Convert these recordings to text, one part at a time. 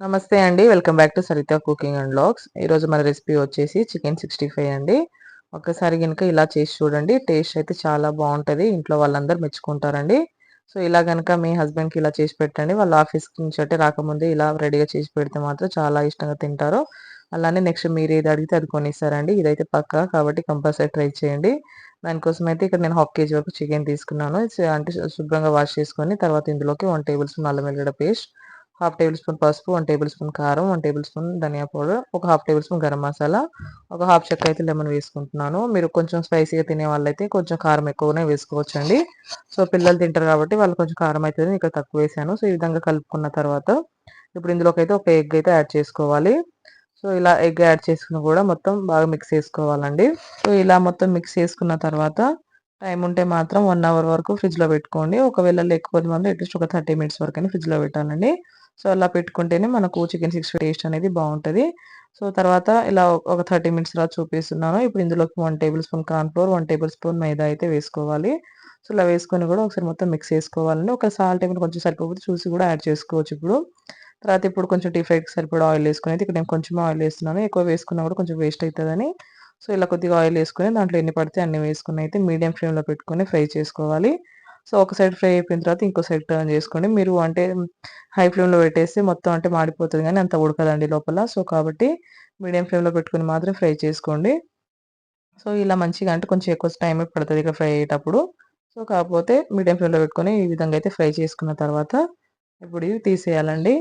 నమస్తే అండి. Welcome back to Sarita cooking and vlogs ఈరోజు మన రెసిపీ వచ్చేసి చికెన్ 65 అండి. ఒక్కసారి కనుక ఇలా చేసి చూడండి. టేస్ట్ అయితే చాలా బాగుంటుంది ఇంట్లో వాళ్ళందరూ మెచ్చుకుంటారండి. సో, ఇలా కనుక మీ హస్బెండ్‌కి ఇలా చేసి పెట్టండి. వాళ్ళ ఆఫీస్ నుంచి అంటే రాకముందే ఇలా రెడీగా చేసి పెడితే మాత్రం చాలా ఇష్టంగా తింటారు. అలానే నెక్స్ట్ మీరు ఏది అడిగితే అది కొనిస్తారండి. ఇదైతే పక్కా కాబట్టి కంపల్సరీ ట్రై చేయండి. దానికోసం అయితే ఇక్కడ నేను హాఫ్ కేజీ వరకు చికెన్ తీసుకున్నాను. అంటే శుభ్రంగా వాష్ చేసుకొని తర్వాత ఇందులోకి వన్ టేబుల్ స్పూన్ అల్లం వెల్లిగడ్డ పేస్ట్, హాఫ్ టేబుల్ స్పూన్ పసుపు, వన్ టేబుల్ స్పూన్ కారం, వన్ టేబుల్ స్పూన్ ధనియా పౌడర్, ఒక half tablespoon garam masala, ఒక హాఫ్ చెక్క అయితే లెమన్ వేసుకుంటున్నాను. మీరు కొంచెం స్పైసీగా తినే వాళ్ళైతే కొంచెం కారం ఎక్కువనే వేసుకోవచ్చండి. సో, పిల్లలు తింటారు కాబట్టి వాళ్ళు కొంచెం కారం అవుతుంది ఇక్కడ తక్కువ వేసాను. సో, ఈ విధంగా కలుపుకున్న తర్వాత ఇప్పుడు ఇందులోకైతే ఒక ఎగ్ అయితే యాడ్ చేసుకోవాలి. సో, ఇలా ఎగ్ యాడ్ చేసుకుని కూడా మొత్తం బాగా మిక్స్ చేసుకోవాలండి. సో, ఇలా మొత్తం మిక్స్ చేసుకున్న తర్వాత టైం ఉంటే మాత్రం వన్ అవర్ వరకు ఫ్రిడ్జ్‌లో పెట్టుకోండి. ఒకవేళ లేకపోతే మాత్రం అట్‌లీస్ట్ ఒక 30 మినిట్స్ వరకైనా ఫ్రిడ్జ్‌లో పెట్టాలండి. సో, అలా పెట్టుకుంటేనే మనకు చికెన్ 65 టేస్ట్ అనేది బాగుంటుంది సో, తర్వాత ఇలా ఒక 30 మినిట్స్ తర్వాత చూపిస్తున్నాను. ఇప్పుడు ఇందులోకి one tablespoon cornflour flour, 1 tablespoon maida అయితే వేసుకోవాలి. సో, ఇలా వేసుకొని కూడా ఒకసారి మొత్తం మిక్స్ చేసుకోవాలండి. ఒక సాల్ట్ ఏమైనా కొంచెం సరిపోతే చూసి కూడా యాడ్ చేసుకోవచ్చు ఇప్పుడు. తర్వాత ఇప్పుడు కొంచెం డీప్ ఫ్రైకి సరిపడా ఆయిల్ వేసుకునేది అయితే ఇక్కడ నేను కొంచెం ఆయిల్ వేస్తున్నాను. ఎక్కువ వేసుకున్నా కూడా కొంచెం వేస్ట్ అవుతుందని సో, ఇలా కొద్దిగా ఆయిల్ వేసుకొని దాంట్లో ఎన్ని పడితే అన్ని వేసుకుని అయితే మీడియం ఫ్లేమ్‌లో పెట్టుకొని ఫ్రై చేసుకోవాలి. సో, ఒక సైడ్ ఫ్రై అయిపోయిన తర్వాత ఇంకో సైడ్ టర్న్ చేసుకోండి. మీరు అంటే హై ఫ్లేమ్‌లో పెట్టేస్తే మొత్తం అంటే మాడిపోతుంది కానీ అంత ఉడకదండి లోపల. సో, కాబట్టి మీడియం ఫ్లేమ్‌లో పెట్టుకొని మాత్రం ఫ్రై చేసుకోండి. సో, ఇలా మంచిగా అంటే కొంచెం ఎక్కువ టైం పడుతుంది ఇక ఫ్రై అయ్యేటప్పుడు. సో, కాకపోతే మీడియం ఫ్లేమ్‌లో పెట్టుకొని ఈ విధంగా అయితే ఫ్రై చేసుకున్న తర్వాత ఇప్పుడు ఇవి తీసేయాలండి.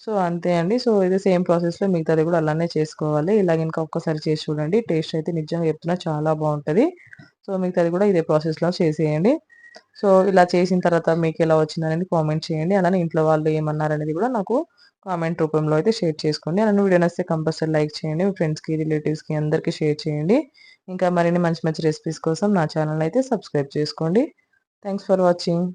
సో, అంతే అండి. సో, ఇది సేమ్ ప్రాసెస్‌లో మిగతాది కూడా అలానే చేసుకోవాలి. ఇలాగ ఇంకా ఒక్కసారి చేసి చూడండి. టేస్ట్ అయితే నిజంగా చెప్తున్నా చాలా బాగుంటుంది సో, మిగతాది కూడా ఇదే ప్రాసెస్‌లో చేసేయండి. సో, ఇలా చేసిన తర్వాత మీకు ఎలా వచ్చిందనేది కామెంట్ చేయండి. అలానే ఇంట్లో వాళ్ళు ఏమన్నారనేది కూడా నాకు కామెంట్ రూపంలో అయితే షేర్ చేసుకోండి. అలానే వీడియో నచ్చితే కంపల్సరీ లైక్ చేయండి. మీ ఫ్రెండ్స్‌కి, రిలేటివ్స్‌కి అందరికీ షేర్ చేయండి. ఇంకా మరిన్ని మంచి మంచి రెసిపీస్ కోసం నా ఛానల్ అయితే సబ్స్క్రైబ్ చేసుకోండి. Thanks for watching.